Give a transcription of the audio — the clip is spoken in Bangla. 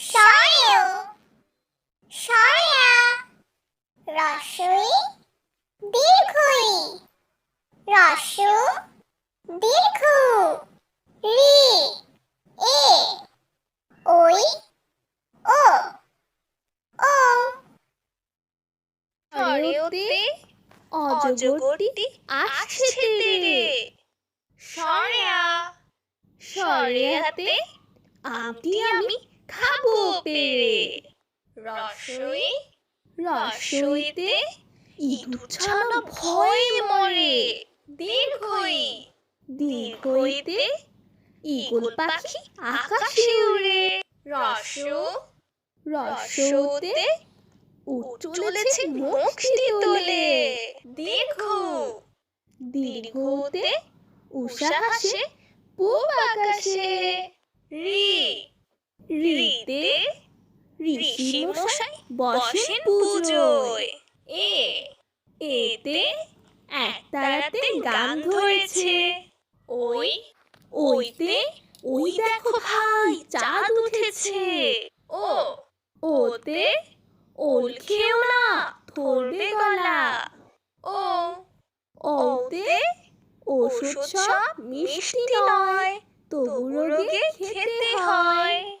সয়ু সয়া রসই দীর্ঘই। রসু দীর্ঘ। রি। এ। ওই। ও। ও। অজগরটি আসছে তেরে। সরেয়া। সরেয়াতে আমটি আমি খাব পেরে। রসই রসইতে ইঁদুর ছানা ভয়ে মরে। দীর্ঘই দীর্ঘইতে ঈগল পাখি আকাশে উড়ে। রসু রসুতে উঠ চলেছে মুক্তি তোলে। দীর্ঘ দীর্ঘতে উষা হাসে পূব আকাশে। রি রিতে ঋষি মশাই বসেন পুজোয়। এ, এতে এক তারাতে গান ধরেছে। ওই, ওইতে, ওই দেখো ভাই, চাঁদ উঠেছে। ও, ওতে, ওল খেও না, ধরবে গলা। ও, ওতে, ওষুধ সব মিষ্টি নয়, তবু রোগে খেতে হয়।